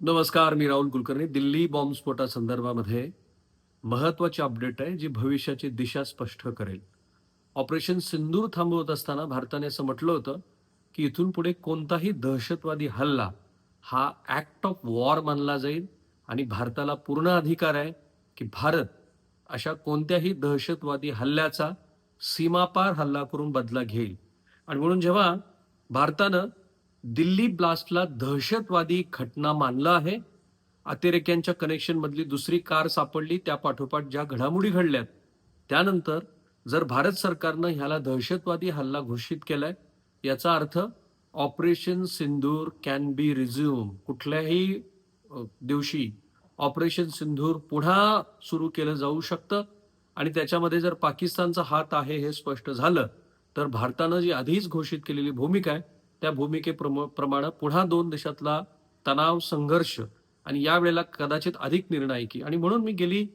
नमस्कार मी राहुल कुलकर्णी. दिल्ली बॉम्बस्फोटा संदर्भामध्ये महत्वाची अपडेट आहे जी भविष्याची दिशा स्पष्ट करेल. ऑपरेशन सिंदूर थांबवत असताना भारताने असं म्हटलं होतं की इथून पुढे कोणताही दहशतवादी हल्ला हा ॲक्ट ऑफ वॉर मानला जाईल आणि भारताला पूर्ण अधिकार आहे की भारत अशा कोणत्याही दहशतवादी हल्ल्याचा सीमापार हल्ला करून बदला घेईल. आणि म्हणून जेव्हा भारतानं दिल्ली ब्लास्टला दहशतवादी घटना मानलं आहे. अतिरेक्यांच्या कनेक्शन मधली दुसरी कार सापडली त्या पाठोपाठ ज्या घडामोडी घडल्यात त्यानंतर जर भारत सरकारनं ह्याला दहशतवादी हल्ला घोषित केलाय याचा अर्थ operation Sindoor can be resume. कुठल्याही दिवशी ऑपरेशन सिंधूर पुन्हा सुरू केलं जाऊ शकतं आणि त्याच्यामध्ये जर पाकिस्तानचा हात आहे हे स्पष्ट झालं तर भारतानं जी आधीच घोषित केलेली भूमिका आहे त्या भूमिकेप्रमाणे पुन्हा दोन देशातला तणाव संघर्ष आणि यावेळेला कदाचित अधिक निर्णायकी. आणि म्हणून मी गेली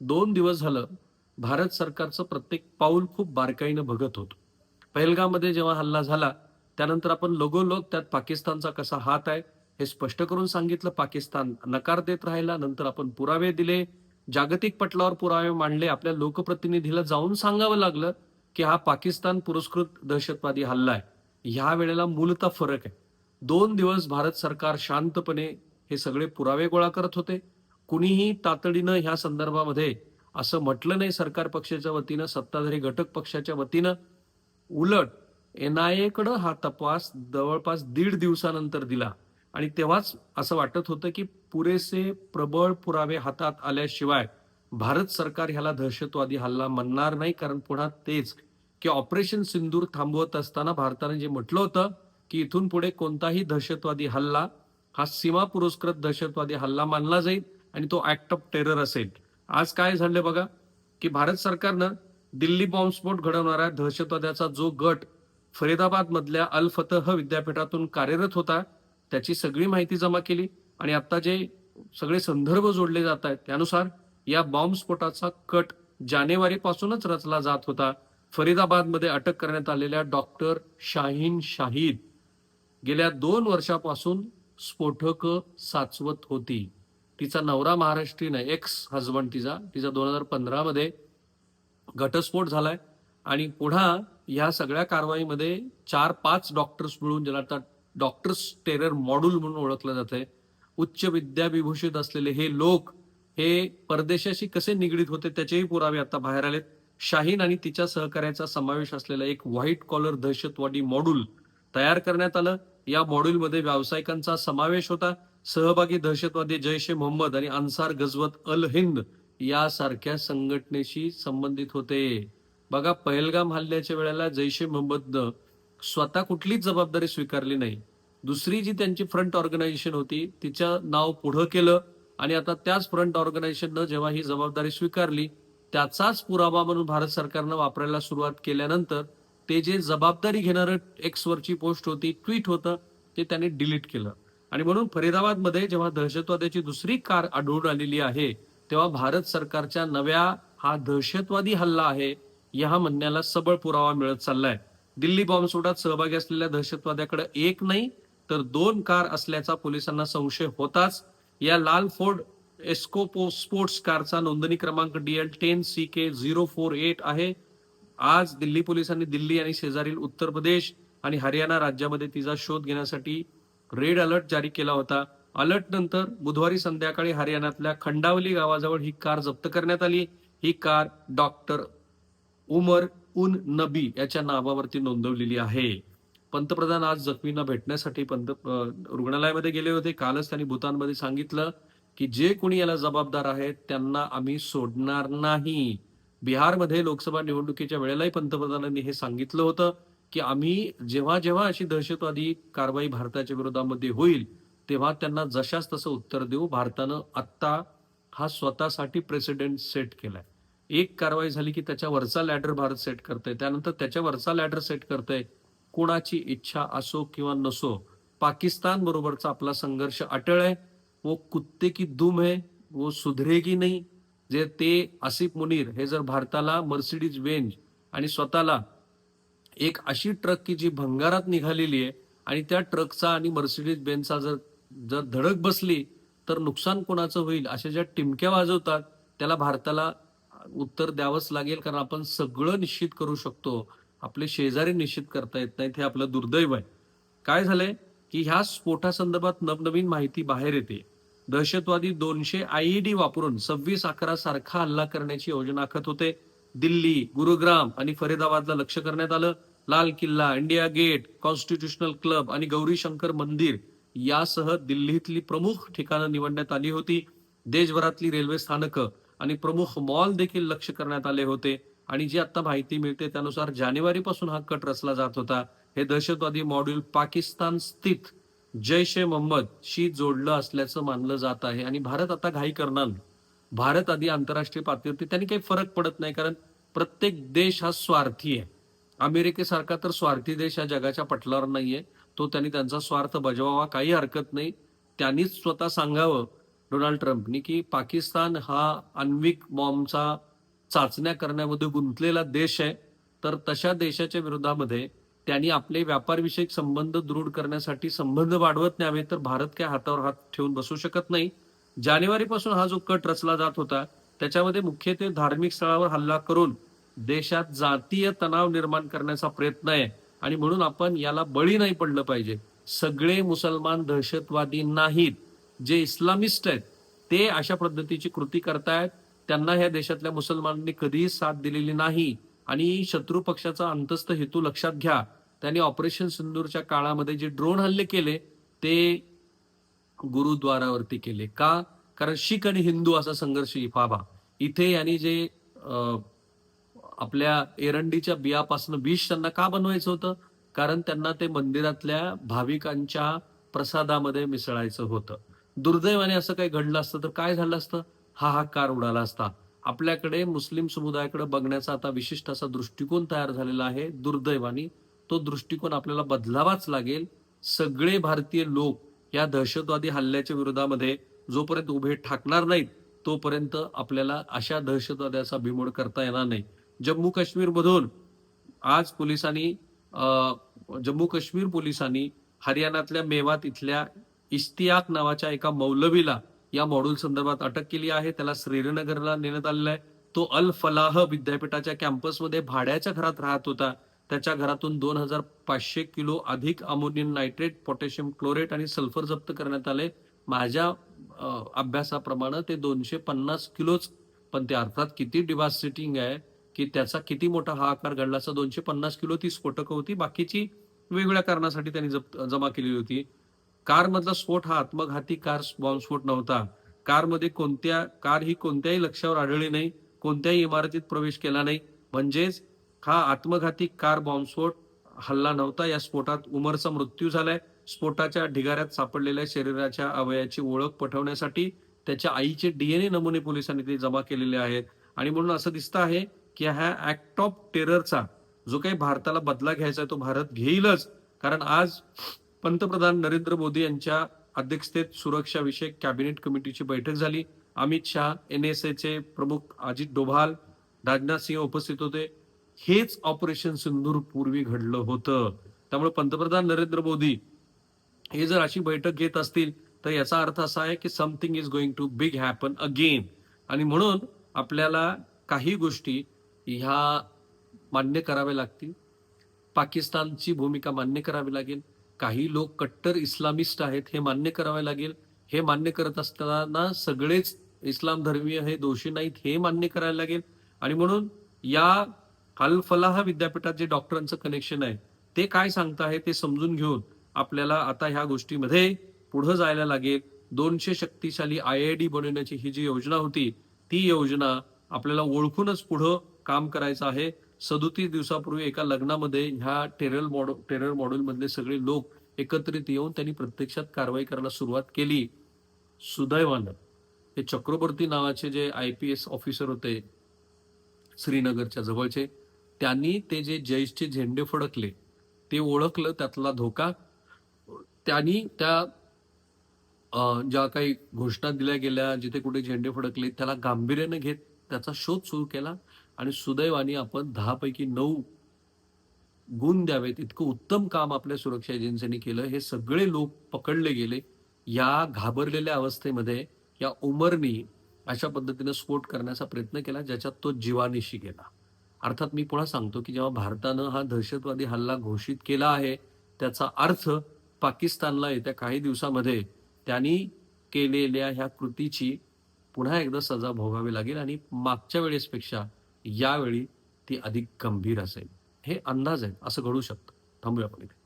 दोन दिवस झालं भारत सरकारचं प्रत्येक पाऊल खूप बारकाईनं बघत होतो. पहलगामध्ये जेव्हा हल्ला झाला त्यानंतर आपण लगोलोग त्यात पाकिस्तानचा कसा हात आहे हे स्पष्ट करून सांगितलं पाकिस्तान नकार देत राहिला नंतर आपण पुरावे दिले जागतिक पटलावर पुरावे मांडले आपल्या लोकप्रतिनिधीला जाऊन सांगावं लागलं की हा पाकिस्तान पुरस्कृत दहशतवादी हल्ला आहे. ह्या वेळेला मूलतः फरक आहे. दोन दिवस भारत सरकार शांतपणे हे सगळे पुरावे गोळा करत होते. कुणीही तातडीनं ह्या संदर्भामध्ये असं म्हटलं नाही सरकार पक्षाच्या वतीनं सत्ताधारी घटक पक्षाच्या वतीनं. उलट एनआयए कडं हा तपास जवळपास दीड दिवसानंतर दिला. आणि तेव्हाच असं वाटत होतं की पुरेसे प्रबळ पुरावे हातात आल्याशिवाय भारत सरकार ह्याला दहशतवादी हल्ला म्हणणार नाही कारण पुन्हा तेच की ऑपरेशन सिंदूर थांबवत असताना भारताने जे म्हटलं होतं की इथून पुढे कोणताही दहशतवादी हल्ला हा सीमा पुरस्कृत दहशतवादी हल्ला मानला जाईल आणि तो ऍक्ट ऑफ टेरर असेल. आज काय झालं बघा की भारत सरकारनं दिल्ली बॉम्बस्फोट घडवणाऱ्या दहशतवाद्याचा जो गट फरीदाबाद मधल्या अल फतह विद्यापीठातून कार्यरत होता त्याची सगळी माहिती जमा केली आणि आता जे सगळे संदर्भ जोडले जात आहेत त्यानुसार या बॉम्बस्फोटाचा कट जानेवारी पासूनच रचला जात होता. फरीदाबादमध्ये अटक करण्यात आलेल्या डॉक्टर शाहीन शाहीद गेल्या दोन वर्षापासून स्फोटक साचवत होती. तिचा नवरा महाराष्ट्रीयन आहे एक्स हजबंड तिचा. तिचा दोन हजार पंधरामध्ये घटस्फोट झालाय आणि पुन्हा या सगळ्या कारवाईमध्ये चार पाच डॉक्टर्स मिळून ज्याला आता डॉक्टर्स टेरर मॉड्यूल म्हणून ओळखलं जाते उच्च विद्याविभूषित असलेले हे लोक हे परदेशाशी कसे निगडीत होते त्याचेही पुरावे आता बाहेर आलेत. शाहीन आणि तिच्या सहकार्याचा समावेश असलेला एक व्हाईट कॉलर दहशतवादी मॉड्यूल तयार करण्यात आलं. या मॉड्यूलमध्ये व्यावसायिकांचा समावेश होता. सहभागी दहशतवादी जैश ए मोहम्मद आणि अन्सार गजवत अल हिंद यासारख्या संघटनेशी संबंधित होते. बघा पहलगाम हल्ल्याच्या वेळेला जैश ए मोहम्मदनं स्वतः कुठलीच जबाबदारी स्वीकारली नाही. दुसरी जी त्यांची फ्रंट ऑर्गनायझेशन होती तिचं नाव पुढं केलं आणि आता त्याच फ्रंट ऑर्गनायझेशननं जेव्हा ही जबाबदारी स्वीकारली त्याचाच पुरावा म्हणून भारत सरकारनं वापरायला सुरुवात केल्यानंतर ते जे जबाबदारी घेणारं एक्सवरची पोस्ट होती ट्विट होतं ते त्याने डिलीट केलं. आणि म्हणून फरीदाबादमध्ये जेव्हा दहशतवाद्याची दुसरी कार आढळून आलेली आहे तेव्हा भारत सरकारच्या नव्या हा दहशतवादी हल्ला आहे या म्हणण्याला सबळ पुरावा मिळत चाललाय. दिल्ली बॉम्बस्फोटात सहभागी असलेल्या दहशतवाद्याकडे एक नाही तर दोन कार असल्याचा पोलिसांना संशय होताच. या लाल फोर्ड एस्कोपो स्पोर्ट्स कारचा नोंदणी क्रमांक DL ten C K zero four eight आहे. आज दिल्ली पोलिसांनी दिल्ली आणि शेजारील उत्तर प्रदेश आणि हरियाणा राज्यामध्ये तिचा शोध घेण्यासाठी रेड अलर्ट जारी केला होता. अलर्ट नंतर बुधवारी संध्याकाळी हरियाणातल्या खंडावली गावाजवळ ही कार जप्त करण्यात आली. ही कार डॉक्टर उमर उन नबी याच्या नावावरती नोंदवलेली आहे. पंतप्रधान आज जखमींना भेटण्यासाठी पंत रुग्णालयामध्ये गेले होते. कालच त्यांनी भूतानमध्ये सांगितलं. की जे कोणी याला जबाबदार आहेत त्यांना आम्ही सोडणार नाही. बिहारमध्ये लोकसभा निवडणुकीच्या वेळेलाही पंतप्रधानांनी हे सांगितलं होतं की आम्ही जेव्हा जेव्हा अशी दहशतवादी कारवाई भारताच्या विरोधामध्ये होईल तेव्हा त्यांना जशाच तसं उत्तर देऊ. भारतानं आत्ता हा स्वतःसाठी प्रेसिडेंट सेट केलाय. एक कारवाई झाली की त्याच्या वरचा लॅडर भारत सेट करतोय. त्यानंतर त्याच्या वरचा लॅडर सेट करतोय कोणाची इच्छा असो किंवा नसो पाकिस्तान बरोबरचा आपला संघर्ष अटळ आहे. वो कुत्ते की दुम है वो सुधरेगी नाही। जे ते आसिफ मुनीर हे जर भारताला मर्सिडीज बेंज आणि स्वतःला एक अशी ट्रक की जी भंगारात निघालेली आहे आणि त्या ट्रकचा आणि मर्सिडीज बेंचचा जर जर धडक बसली तर नुकसान कोणाचं होईल? अशा ज्या टिमक्या वाजवतात त्याला भारताला उत्तर द्यावंच लागेल कारण आपण सगळं निश्चित करू शकतो. आपले शेजारी निश्चित करता येत नाहीत हे आपलं दुर्दैव आहे. काय झालंय? की ह्या स्फोटासंदर्भात नवनवीन माहिती बाहेर येते. दहशतवादी दोनशे आयईडी वापरून सव्वीस अकरा सारखा हल्ला करण्याची योजना आखत होते. दिल्ली गुरुग्राम आणि फरीदाबादला लक्ष करण्यात आलं. लाल किल्ला इंडिया गेट कॉन्स्टिट्युशनल क्लब आणि गौरी शंकर मंदिर यासह दिल्लीतली प्रमुख ठिकाणं निवडण्यात आली होती. देशभरातली रेल्वे स्थानकं आणि प्रमुख मॉल देखील लक्ष करण्यात आले होते आणि जी आता माहिती मिळते त्यानुसार जानेवारीपासून हा कट रचला जात होता. हे दहशतवादी मॉड्यूल पाकिस्तान स्थित जैश ए मोहम्मद शी जोडलं असल्याचं मानलं जात आहे. आणि भारत आता घाई करणार भारत आधी आंतरराष्ट्रीय पातळीवरती त्यांनी काही फरक पडत नाही कारण प्रत्येक देश हा स्वार्थी आहे. अमेरिकेसारखा तर स्वार्थी देश हा जगाच्या पटलावर नाहीये. तो त्यांनी त्यांचा स्वार्थ बजवावा काही हरकत नाही. त्यांनीच स्वतः सांगावं डोनाल्ड ट्रम्पनी की पाकिस्तान हा आण्विक बॉम्बचा चाचण्या करण्यामध्ये गुंतलेला देश आहे. तर तशा देशाच्या विरोधामध्ये त्यांनी आपले व्यापारविषयक संबंध दृढ करण्यासाठी संबंध वाढवत न्यावे तर भारत काय हातावर हात ठेवून बसू शकत नाही. जानेवारीपासून हा जो कट रचला जात होता त्याच्यामध्ये मुख्यत्वे धार्मिक स्थळावर हल्ला करून देशात जातीय तणाव निर्माण करण्याचा प्रयत्न आहे आणि म्हणून आपण याला बळी नाही पडलं पाहिजे. सगळे मुसलमान दहशतवादी नाहीत. जे इस्लामिस्ट आहेत ते अशा पद्धतीची कृती करतायत. त्यांना ह्या देशातल्या मुसलमानांनी कधीही साथ दिलेली नाही. आणि शत्रू पक्षाचा अंतस्थ हेतू लक्षात घ्या. त्यांनी ऑपरेशन सिंदूरच्या काळामध्ये जे ड्रोन हल्ले केले ते गुरुद्वारावरती केले. का? कारण शीख आणि हिंदू असा संघर्ष व्हावा इथे यांनी जे आपल्या एरंडीच्या बियापासून विष त्यांना का बनवायचं होतं? कारण त्यांना ते मंदिरातल्या भाविकांच्या प्रसादामध्ये मिसळायचं होतं. दुर्दैवाने असं काही घडलं असतं तर काय झालं असतं? हा हा कार उडाला असता. आपल्याकडे मुस्लिम समुदायाकडे बघण्याचा आता विशिष्ट असा दृष्टिकोन तयार झालेला आहे दुर्दैवानी. तो दृष्टिकोन आपल्याला बदलावाच लागेल. सगळे भारतीय लोक या दहशतवादी हल्ल्याच्या विरोधामध्ये जोपर्यंत उभे ठाकणार नाहीत तोपर्यंत आपल्याला अशा दहशतवाद्याचा बिमोड करता येणार नाही. जम्मू काश्मीर मधून आज पोलिसांनी जम्मू काश्मीर पोलिसांनी हरियाणातल्या मेवात इथल्या इश्तियाक नावाच्या एका मौलवीला या मॉड्यूल संदर्भात अटक केली आहे. त्याला श्रीनगरला नेण्यात आलेला आहे. तो अल फलाह विद्यापीठाच्या कॅम्पसमध्ये भाड्याच्या घरात राहत होता. त्याच्या घरातून दोन हजार पाचशे किलो अधिक अमोनियम नायट्रेट पोटॅशियम क्लोरेट आणि सल्फर जप्त करण्यात आले. माझ्या अभ्यासाप्रमाणे ते दोनशे पन्नास किलोच. पण ते अर्थात किती डिवासिटिंग आहे की त्याचा किती मोठा हा आकार घडला असं दोनशे पन्नास किलो ती स्फोटकं होती. बाकीची वेगवेगळ्या कारणासाठी त्यांनी जप्त जमा केलेली होती. कारमधला स्फोट हा आत्मघाती कार बॉम्बस्फोट नव्हता. कारमध्ये कोणत्या कार ही कोणत्याही लक्ष्यावर आढळली नाही कोणत्याही इमारतीत प्रवेश केला नाही. म्हणजेच हा आत्मघाती कार बॉम्बस्फोट हल्ला नव्हता. या स्फोटात उमरचा मृत्यू झालाय. स्फोटाच्या ढिगाऱ्यात सापडलेल्या शरीराच्या अवयाची ओळख पटवण्यासाठी त्याच्या आईचे डीएनए नमुने पोलिसांनी ते जमा केलेले आहेत. आणि म्हणून असं दिसतं आहे की ह्या ऍक्ट ऑफ टेररचा जो काही भारताला बदला घ्यायचा आहे तो भारत घेईलच. कारण आज पंतप्रधान नरेंद्र मोदी यांच्या अध्यक्षतेत सुरक्षाविषयक कॅबिनेट कमिटीची बैठक झाली. अमित शहा एन एस एचे प्रमुख अजित डोभाल राजनाथ सिंह उपस्थित होते. हेच ऑपरेशन सिंधूर पूर्वी घडलं होतं. त्यामुळे पंतप्रधान नरेंद्र मोदी हे जर अशी बैठक घेत असतील तर याचा अर्थ असा आहे की something is going to big happen again आणि म्हणून आपल्याला काही गोष्टी ह्या मान्य कराव्या लागतील. पाकिस्तानची भूमिका मान्य करावी लागेल. काही लोक कट्टर इस्लामिस्ट आहेत हे मान्य करावे लागेल. हे मान्य करत असताना सगळेच इस्लाम धर्मीय हे दोषी नाहीत हे मान्य करायला लागेल. आणि म्हणून या अल फलाह विद्यापीठात जे डॉक्टरांचं कनेक्शन आहे ते काय सांगत आहे ते समजून घेऊन आपल्याला आता ह्या गोष्टीमध्ये पुढे जायला लागेल. दोनशे शक्तिशाली आय आय डी बनवण्याची ही जी योजना होती ती योजना आपल्याला ओळखूनच पुढं काम करायचं आहे. सदोतीस दिवसापूर्वी एका लग्नामध्ये ह्या टेरर मॉडल टेरर मॉडेलमधले सगळे लोक एकत्रित येऊन त्यांनी प्रत्यक्षात कारवाई करायला सुरुवात केली. सुदैवानं. हे चक्रवर्ती नावाचे जे आय पी एस ऑफिसर होते श्रीनगरच्या जवळचे त्यांनी ते जे जैशचे झेंडे फडकले ते ओळखलं त्यातला धोका. त्यांनी त्या ज्या काही घोषणा दिल्या गेल्या जिथे कुठे झेंडे फडकले त्याला गांभीर्याने घेत त्याचा शोध सुरू केला. आणि सुदैवाने आपण दहापैकी नऊ गुण द्यावेत इतकं उत्तम काम आपल्या सुरक्षा एजन्सीने केलं. हे सगळे लोक पकडले गेले. या घाबरलेल्या अवस्थेमध्ये या उमरनी अशा पद्धतीनं स्फोट करण्याचा प्रयत्न केला ज्याच्यात तो जीवानिशी गेला. अर्थात मी पुन्हा सांगतो की जेव्हा भारतानं हा दहशतवादी हल्ला घोषित केला आहे त्याचा अर्थ पाकिस्तानला येत्या काही दिवसामध्ये त्यांनी केलेल्या ह्या कृतीची पुन्हा एकदा सजा भोगावी लागेल. आणि मागच्या वेळेसपेक्षा यावेळी ती अधिक गंभीर असेल. हे अंदाज आहेत असं घडू शकतं. थांबूया आपण इथे.